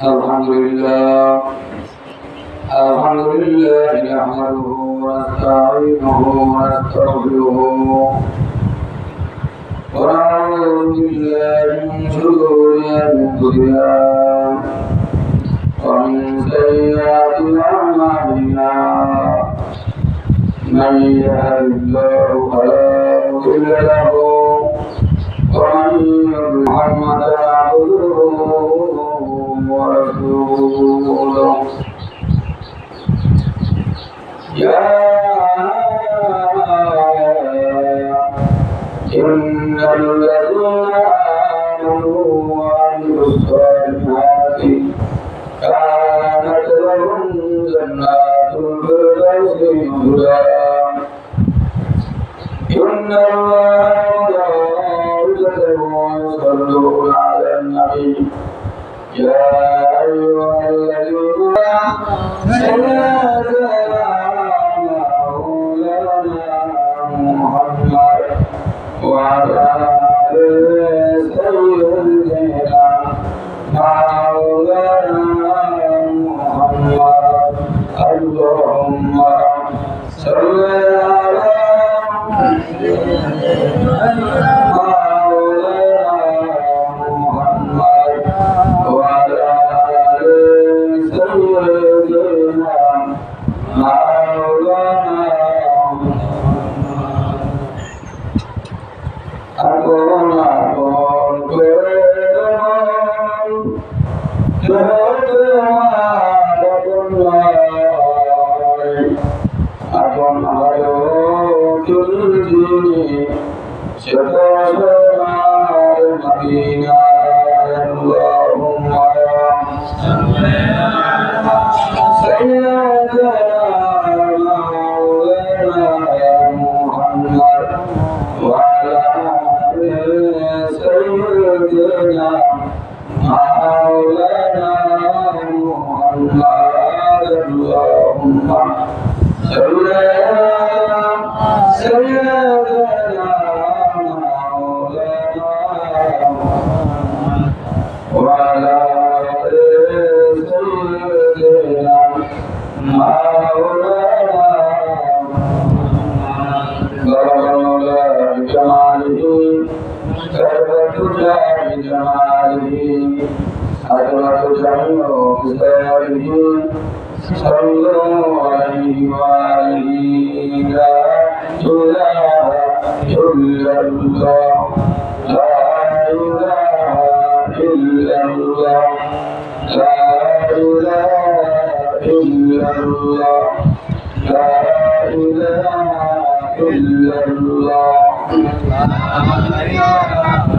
الحمد لله الحمد لله نحمده ونستعينه ونستغفره. ونعوذ بالله من شرور أنفسنا ومن سيئات أعمالنا. من يهد الله فلا مضل له ومن يضلل محمدا عبده ورسوله يا إن الذين آمنوا وعملوا الصالحات كانت لهم جنات الفردوس نزلا إن الله وملائكته يصلون على النبي يا أيها الذين তুমি সেটা মদিনা كتبت بجماله أدرك جميع بساره صلوا عليه وآله لا إله إلا الله لا إله إلا الله لا إله إلا الله لا إله إلا الله إلا الله لا إله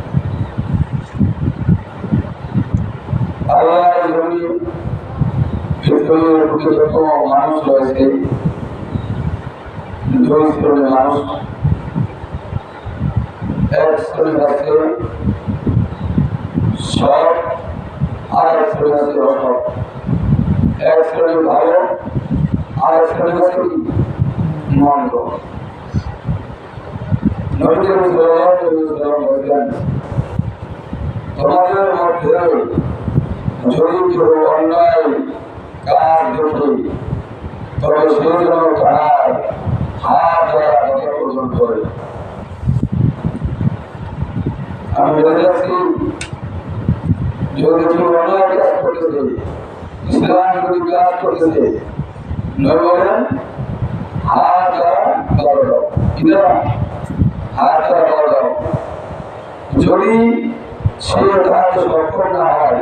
মানুষ রয়েছে দুই শ্রেণির মানুষ এক শ্রেণি আছে আর এক শ্রেণি আছে এক শ্রেণি ভালো আর এক শ্রেণি আছে? মন্দ নবী করিম সাল্লাল্লাহু আলাইহি ওয়াসাল্লাম বলেছেন তোমাদের মধ্যে কেউ অন্যায় কাজ দেখে তবে সে যেন তাহার হাত দ্বারা পর্যন্ত করে আমি বলে যাচ্ছি যদি কেউ অন্যায় কাজ করতেছে ইসলাম যদি কাজ করতেছে নয় হাত দ্বারা বাড়ো দাও হাত দ্বারা যদি সে তাহাকে সক্ষম না হয়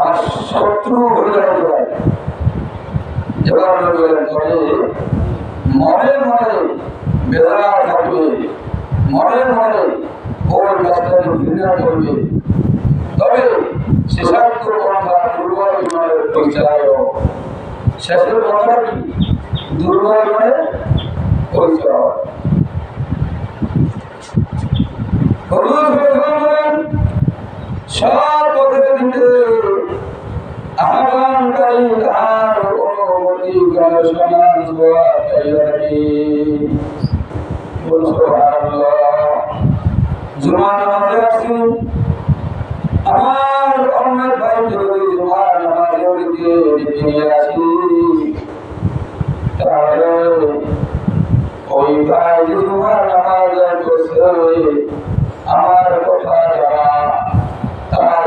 আমার শত্রু হয়ে পাই এবার তবে মনে মনে বেদনা থাকবে মনে মনে করবে তবে পন্থা দুর্বল বিমানের পরিচয় পথের দিকে আহ্বানকারী তাহার অনুমতি করে সমান ছোঁয়া পাইয়া থাকি বলছো জুমা নামাজে আসছি আমার অন্যের ভাই যদি জুমা নামাজের দিকে নিয়ে আসি তাহলে ওই ভাই যে জুমা নামাজ কথা যারা তার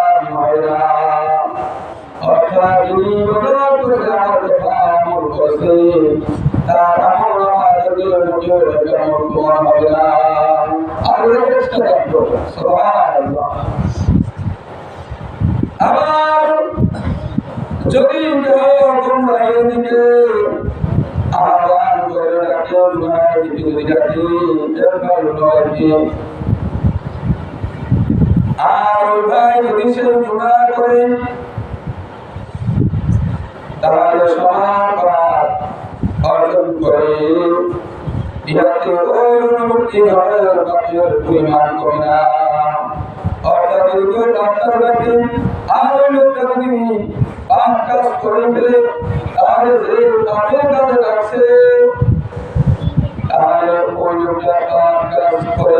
হয় না অর্থাৎ তার আমল হবে না। আবার যদি আহ্বান করে গুনাহের দিকে যদি ডাকে এরপর নয়কে আর ওই ভাই যদি সে গুনাহ করে, তাহলে সমান অর্জন করে। ইহাতে অর্থাৎ যদি কেউ ডাক্তার লোকটা যদি পাপ কাজ করে তাহলে ওই লোকটা পাপ কাজ করে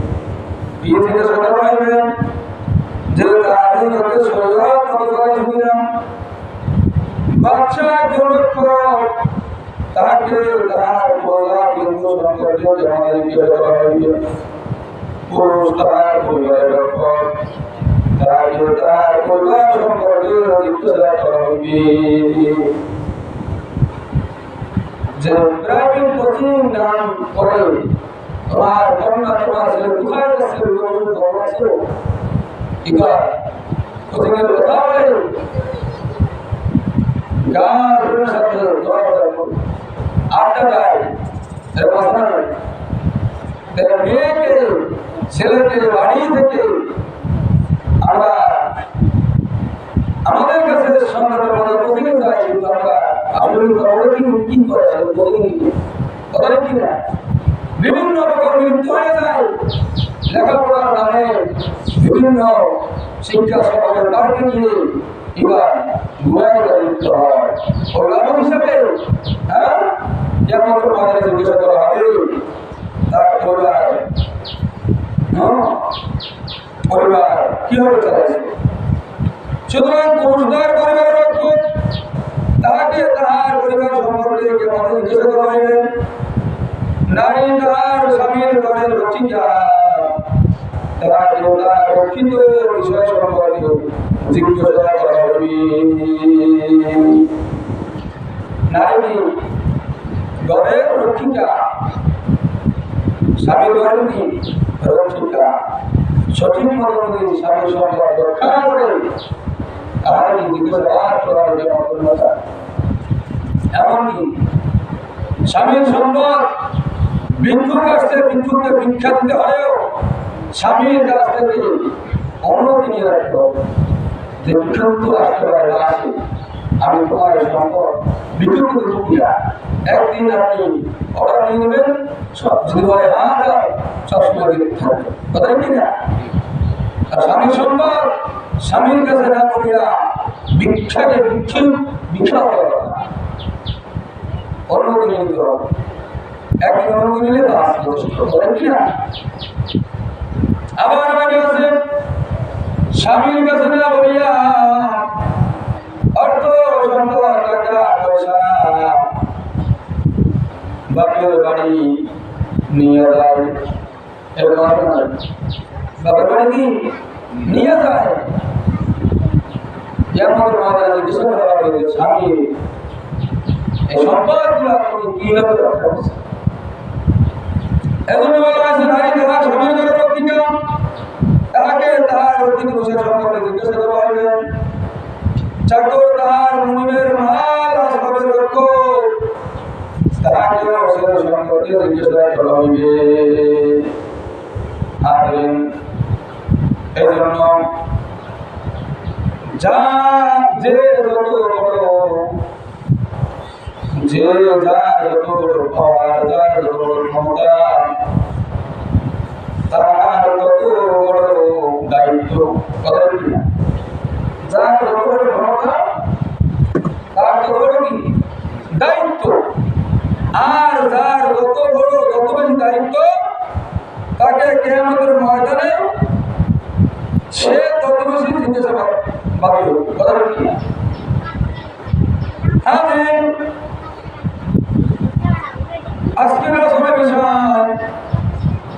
হইবে কি জিজ্ঞাসা করা হইবে যে তাদের লোকে সজাগ কতটা ছিলাম বাচ্চা রক্ষক তাকে তার প্রজা বিন্দু সম্পর্কে আমাদের জিজ্ঞাসা করা হইবে পুরুষ তার পরিবারের রক্ষক তাকে তার পরিবার সম্পর্কে জিজ্ঞাসা করা হইবে যে ইব্রাহিম কঠিন নাম করে তোমার কন্যা তোমার ছেলে এর নয় তারা মেয়েকে, ছেলেকে বাড়ি থেকে আমরা আমাদের কাছে মধ্যে প্রতিদিন যায় কিন্তু আমরা আমরা কি করে কি না মৃত্যু লেখাপড়ার নামে বিভিন্ন শিক্ষা সমাজের দিয়ে এবার গুণায় লিপ্ত হিসেবে হ্যাঁ যেমন জিজ্ঞাসা করা হবে তার পরিবার পরিবার কীভাবে চালাইছে সুতরাং পুরুষদের পরিবারের তাহাকে তাহার পরিবার সম্পর্কে কেমন জিজ্ঞাসা করা হইবে? নারী তাহার স্বামীর ঘরে রক্ষিকা তাহাকে তাহার রক্ষিত বিষয় সম্পর্কে জিজ্ঞাসা করা হইবে নারী ঘরের রক্ষিকা স্বামীর ঘরের কি রক্ষিকা সঠিক মতো যদি স্বামীর সম্পর্ক রক্ষা করে এমনকি স্বামীর সম্পদ ভিক্ষুক আসছে ভিক্ষুককে ভিক্ষা দিতে হলেও স্বামীর কাছ থেকে অনুমতি নিয়ে আমি তোমার রুপিয়া একদিন আপনি অর্ডার নিয়ে নেবেন, সব যদি হ্যাঁ ভিক্ষু করা নিয়ে নিতে অনুমতি নিলে তো আছে স্বামীর কাছে বাপের বাড়ি নিয়ে যায় এরকম আছে বাপের বাড়ি নিয়ে যায় যেমন আমাদের যে স্বামী এই সম্পদগুলো আপনি এজন্য বলা আছে নারী যারা স্বামীর ঘরে রক্ষিকা তাহাকে তাহার অর্থিত বিষয় সম্পর্কে জিজ্ঞাসা করা হবে চাকর তাহার মনিবের মাল আসবাবের রক্ষক তাহাকেও সে সম্পর্কে জিজ্ঞাসা করা হইবে। আর এই জন্য যা যে যত যে যা যত বড় পাওয়ার যা তার তত বড় দায়িত্ব কথা সে তত বেশি জিজ্ঞাসা পাবে কথা কি না হ্যাঁ আজকের আলোচনা বিষয় সরকারের আদেশ এবং অসরকারের বিশেষ সম্পর্কে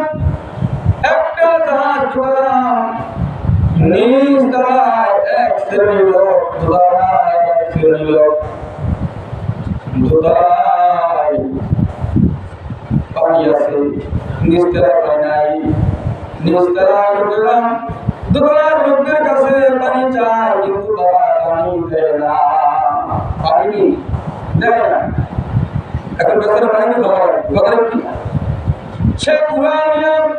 একটা জাহাজ ঢোকালাম নিজ দ্বারায় এক শ্রেণির লোক দ্বারায় এক শ্রেণির লোক দ্বারায় পানি আছে নিজ দ্বারা পানি নাই নিজ দ্বারা ঢুকলাম দোতলার লোকদের কাছে পানি চায় কিন্তু তারা পানি দেয় না পানি কি দেয় না এখন বেচারা পানি কি খাওয়া কথা কি সে কুরআন নিয়ে কুরআন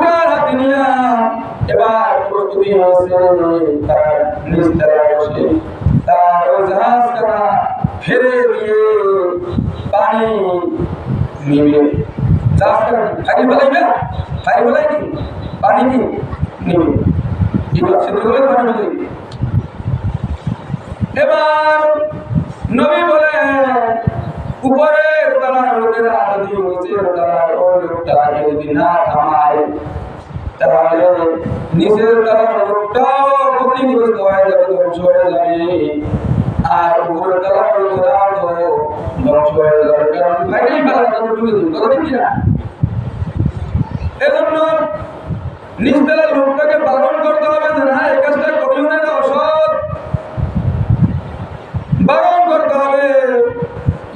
হাতে নিয়ে এবার প্রস্তুতি হয়েছে তার নিজ দ্বারা বসে। তার জাহাজ কাটা ফেরে দিয়ে পানি নিবে। জাহাজ কাটা ফাঁকি ফেলাইবে? ফাঁকি ফেলাই কি? পানি কি এবার নবী বলে উপরের তলার লোকেরা যদি নিচের তলার ওই লোকটাকে যদি না থামায় তাহলে নিচের তলার লোকটাও ক্ষতিগ্রস্ত হয়ে যাবে, ধ্বংস হয়ে যাবে। আর উপরের তলার লোকেরাও তো ধ্বংস হয়ে যাবে। কারণ তো ডুবে যাবে কথা ঠিক না। নিচতলার লোকটাকে বারণ করতে হবে, যে না, এই কাজটা করিও না অসৎ। বারণ করতে হবে।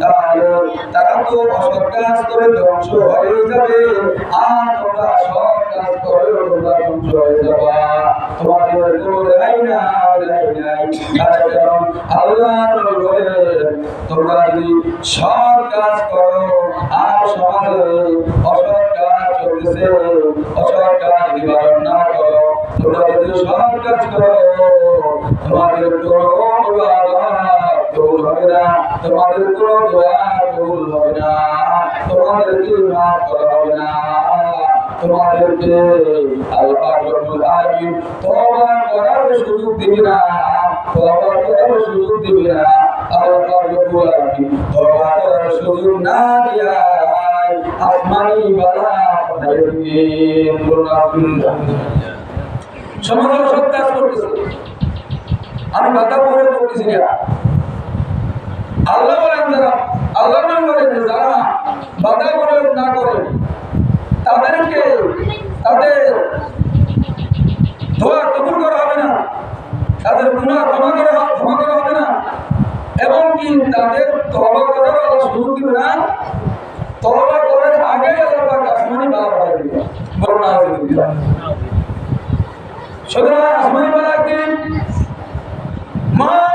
তাহলে তারা তো অসৎ কাজ করে ধ্বংস হয়ে যাবে, আর তোমরা সৎ কাজ করে তোমরা ধ্বংস হয়ে যাবা। তোমাদের কোনো রেহাই না রেহাই নাই। কারণ আল্লাহ বলেন তোমরা যদি সৎ কাজ করো, আর সমাজে অসৎ কাজ চলতেছে, অসৎ কাজ নিবারণ না করো, তোমরা যদি সৎ কাজ করো, তোমাদের কোনো কবুল হবে না তোমাদের কোনো দোয়া কবুল হবে না তোমাদেরকে মাফ করা হবে না তোমাদেরকে আল্লাহ না, তওবা করার সুযোগ দিবে না না সমাজের সব কাজ আমি বাধা পরে করতেছি না। আল্লাহ বলেন যারা, আল্লাহ বলেন যারা বাধা না তাদেরকে, তাদের দোয়া কবুল করা হবে না, তাদের ক্ষমা করা ক্ষমা করা হবে না, এবং কি তাদের তবা করার আল্লাহ সুযোগ দিবে না? তবা করার আগে আল্লাহ দিবে। সুতরাং আসমানি বালাকে মহামারী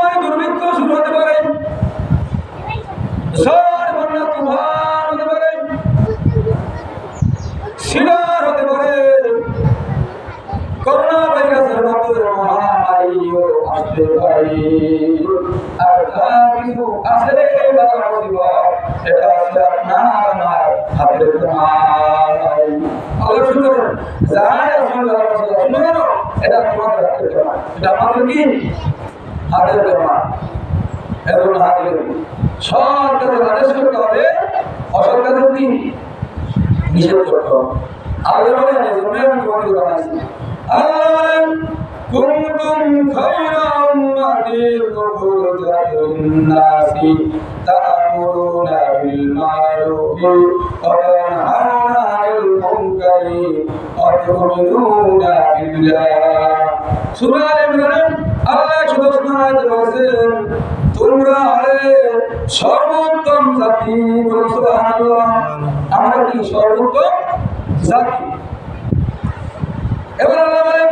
এটা আছে আপনার হাতের কামাই আল্লাহ শুনুন যাই আসলে বাবা শুনে এটা আমাদের কি? হাতের কামাই এবং হাতের সৎ কাজের আদেশ করতে হবে। অসৎ কাজের কি? নিষেধ করতে হবে। আল্লাহ বানাইছি আল্লাহ বলেন কুনতুম খায়রা উম্মাতিন উখরিজাত লিন-নাসি তা'মুরুনা বিল মা'রুফি ওয়া তানহাউনা 'আনিল মুনকারি ওয়া তু'মিনুনা বিল্লাহ সূরা আল-ইমরান আল্লাহ সুবহানাহু ওয়া তোমরা হলে সর্বোত্তম জাতি সুবহানাল্লাহ আমরা কি সর্বোত্তম জাতি? এবার আল্লাহ বলেন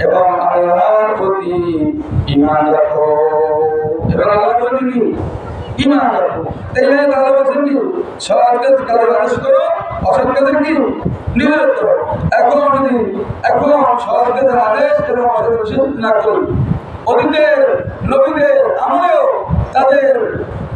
এবং আল্লাহর প্রতি ইমান রাখো। এবং আল্লাহর প্রতি কি? ইমান রাখো। তাই এখানে তাহলে বলছেন কি? সৎ কাজ কাজের আদেশ করো, অসৎ কাজের কি? নিষেধ করো। এখন যদি, এখন সৎ কাজের আদেশ এবং অসৎ না করি, অতীতের, নবীদের আমলেও তাদের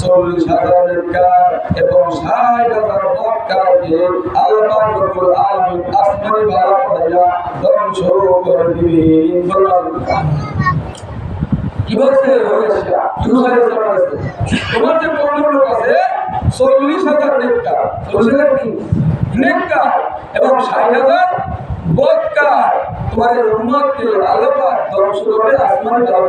চল্লিশ হাজার বক্কারকে আল্লাহ রব্বুল আলামিন আসমানি বালা পাঠাইয়া ধ্বংস করে দিবেন। কি বলছে? তোমার যে পনেরো লোক আছে, চল্লিশ হাজার নেককার। চল্লিশ এবং ষাট হাজার বৎকার তোমার উম্মতকে আল্লাহ ধ্বংস করে আসমানে যাওয়া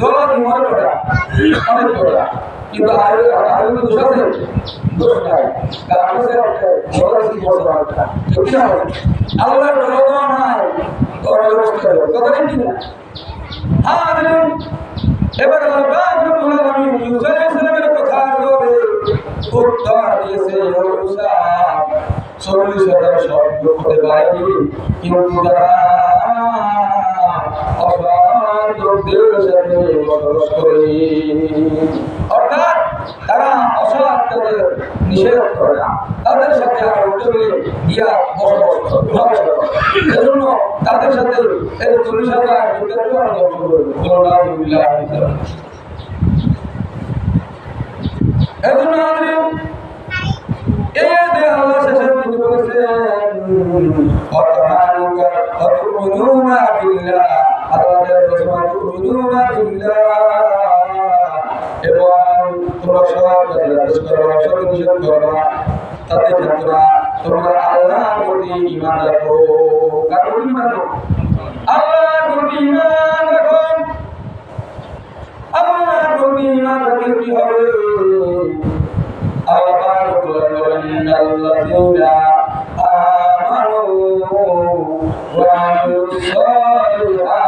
দোলা তোমার কটা অনেক কটা কিন্তু আর আর দোষ আছে? দোষ নাই। কারণ সে বড় কি বড় একটা ঠিক না আল্লাহর দরজা নাই। তোর কথা ঠিক না? হাজিরিন এবার আল্লাহ রাব্বুল আলামিন ইউসুফ আলাইহিস কথা জবাবে উত্তর দিয়েছে ইউসুফ চল্লিশ হাজার শব্দ হতে পারে, কিন্তু তারা অর্থাৎ তারা অসহায়দের নিষেধ করে না। তাদের সাথে আর উঠে গিয়া বসবাস এজন্য তাদের সাথে এই চল্লিশ হাজার এজন্য আমাদের এই যে আল্লাহ শেষে তিনি বলেছেন অতহানুকা অতুমিনুনা বিল্লাহ আল্লাহ বলেছেন অতুমিনুনা বিল্লাহ এবং তোমরা সব আদেশ করো সব নিষেধ করো তাতে তোমরা তোমরা আল্লাহর প্রতি ঈমান রাখো কার প্রতি ঈমান রাখো আল্লাহর প্রতি ঈমান রাখো আল্লাহর প্রতি ঈমান রাখলে কি হবে আল্লাহ বলেন আল্লাযীনা আমানু ওয়া আমিলুস সালিহাতি কানাত লাহুম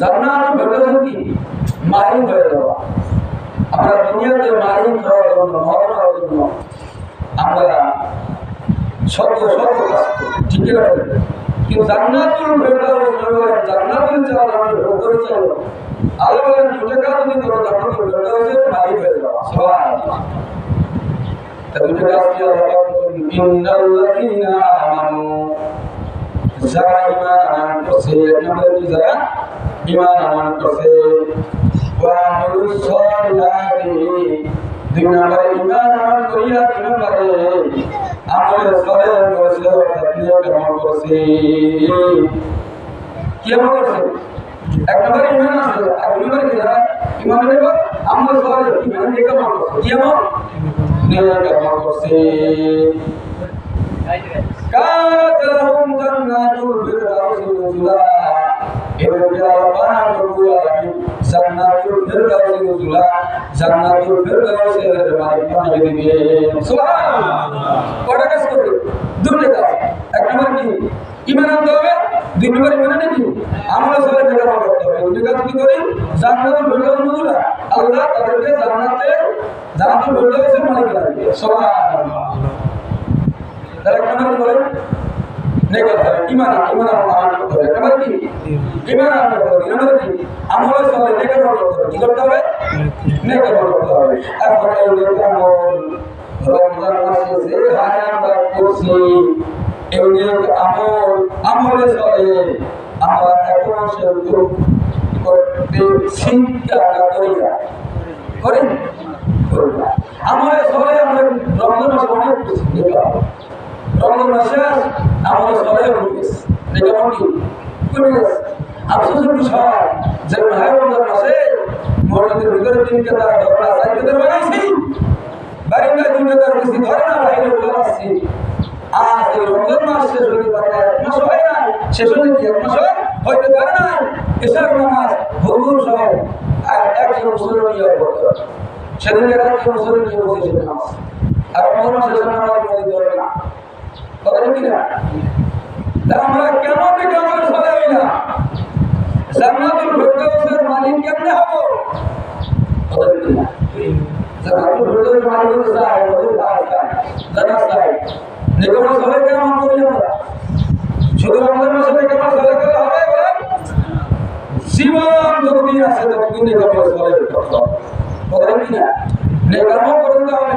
জান্নাতুল ফিরদাউস কি? মালিক হয়ে যাওয়া। দুনিয়াতে মালিক হওয়ার আমরা শত শত কাজ করি। আছে কিন্তু জান্নাতুল ফেরদাউস বলেন জান্নাতুল যাওয়ার আমরা ভোগ আল্লাহ বলেন তুমি করো, জান্নাতুল ফেরদাউসের মালিক হয়ে যাওয়া সুবহানাল্লাহ। দুটো কাজ কি আল্লাহ বলেন? ইন্নাল্লাযীনা আমানু যারা ঈমান আনয়ন এক নম্বরে ঈমান আনয়ন করছে ওয়া আমিলুস সালিহাতি দুই নম্বরে ঈমান আনয়ন করিয়া তিন নম্বরে আমলে সলে করেছে অর্থাৎ নিয়ত আমল করেছে কি আমল করেছে এক নম্বরে ঈমান আছে আর দুই নম্বরে কি যারা ঈমান নেব আমল সলে ঈমান নিয়ে আমল করছে কি আমল নিয়ত আমল করছে كانت لهم جنات الفردوس نزلا জান্নাতুল ফিরদাউস নজুলা জান্নাতুল দুটো কাজ এক নম্বর কি ইমান আনতে হবে দুই নম্বর ইমান আনে কি আমল কি করি জান্নাতুল ফিরদাউস নজুলা আল্লাহ তাদেরকে জান্নাতে জান্নাতুল ফিরদাউসের মালিক দিবেন সুবহানাল্লাহ তাহলে কেমন করে নেগেট হবে ইমান ইমান আমার কি ইমান আমার কি আমল সবাই নেগেট করতে হবে কি করতে হবে নেগেট করতে হবে এখন রমজান মাসে যে হারে আমরা করছি এই আমল আমলে আমরা রমজান মাসে অনেক রমজান মাসে আমাদের সবাই গেছে কমে গেছে আফসোসের বিষয় যে ভাই রমজান মাসে মসজিদের ভিতরে তিনটে তার ঝগড়া চারটে বানাইছি বারিন্দায় না, বাইরে আসছি আজ এই রমজান মাস শেষ হতে না এক মাস শেষ হইতে পারে না এসব নামাজ হুজুর সহ আর একজন মুসলিম নিয়ে করতে হবে। সেদিন একজন মুসলিম নিয়ে বসেছে নামাজ। আর রমজান মাসে সেসব নামাজ ধরে না। কথা ঠিক না তাহলে আমরা কেন থেকে আমাদের সবাই হই না? জান্নাতুল ফেরদাউসের মালিক কেমনে হব? জান্নাতুল ফেরদাউসের মালিক ওদের পাওয়া যায় জান্নাত চাই নিকমা সবাই কেমন করি আমরা? শুধু আমাদের মাসে নিকমা সবাই করলে হবে বলেন? জীবন যতদিন আছে, ততদিন এই কবর চলে কথা কি না? নেকর্ম করতে হবে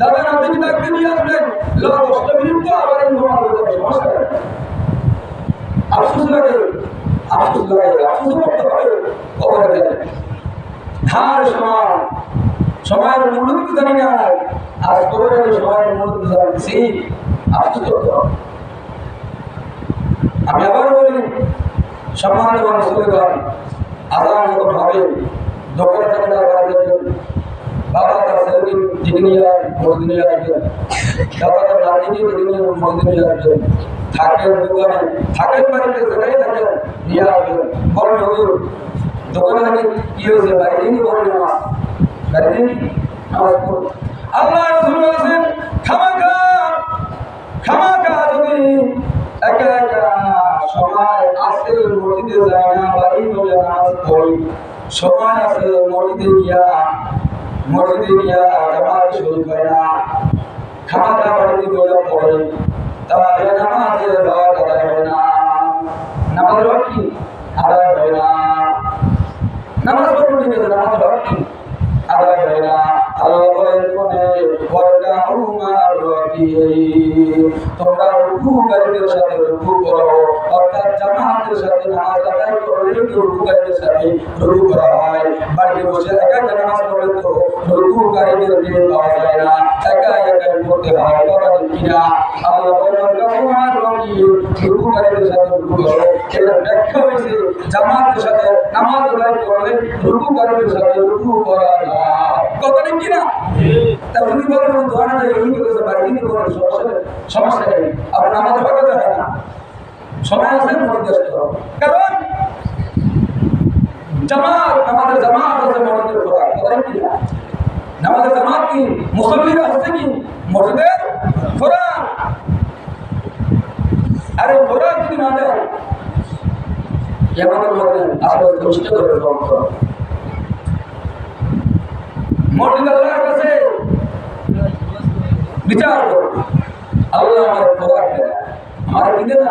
দাদা নাতিকে ডাক নিয়ে আসবেন দশটা মিনিট তো আবার এই সমস্যা আফসোস লাগে আফসোস লাগে, আফসোস করতে হবে কবরে ধার সমান, সময়ের মূল্য দিতে জানি না। আজ কবরে সময়ের মূল্য জানছি আফসোস করতে হবে। আমি আবার বলি, সম্মানিত মানুষগুলো আল্লাহ যখন হবে। দোকানে থেকে না বাড়ি ডেকে নিয়ে মসজিদ নিয়ে আসবেন থাকেন দোকানে থাকেন বাড়িতে দোকানে থেকে কি হয়েছে? বাইরে নিয়ে বলেন নামাজ বাইরে নিয়ে নামাজ পড়ুন। আল্লাহ রসুল বলেছেন খামাকা খামাকা যদি সময় আছে মসজিদে যায় না বাড়ি বলে নামাজ পড়ি। সময় গিয়া মসজিদে গিয়া জামাত শুরু করে না। বাড়িতে বলে পড়ে। তাহলে নামাজের হক আদায় হয় না। নামাজের হক কি? আদায় হয় না। নামাজ ঠিক আছে নামাজের কি? না। আল্লাহ বলেন, কোনে ওয়াকা উমার রাবি তোমরা রুকুকারীদের সাথে রুকু করো। অর্থাৎ জামাতের সাথে নামাজ আদায় করলে রুকুকারীদের সাথে রুকু করা হয়। বাড়িতে বসে একা একা নামাজ পড়লে তো রুকুকারীদের দিন পাওয়া যায় না। একা একা করতে হয় ঠিক কিনা? আল্লাহ রুকুকারীদের সাথে রুকু করো। এটা ব্যাখ্যা হয়েছে, জামাতের সাথে নামাজ আদায় করলে রুকুকারীদের সাথে রুকু করা যায়। কথা ঠিক কিনা? তা উনি বলেন দোয়া না এই করেছে বাড়ি দিতে বলেন সমস্যা সমস্যা নেই। আপনার নামাজ পড়াতে হয় না। সময় আছে মনোদেশ কারণ জামাত আমাদের জামাত আছে, মসজিদের খোরাক কথা কি আমাদের কি? মুসল্লিরা হচ্ছে কি? মসজিদের খোরাক আরে খোরাক যদি না দেয় করে কাছে বিচার করো আল্লাহ আমার দিকে না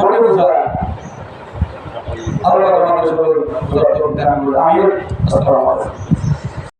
মনে বোঝা আল্লাহ আমাদের। আমিন আসসালামু আলাইকুম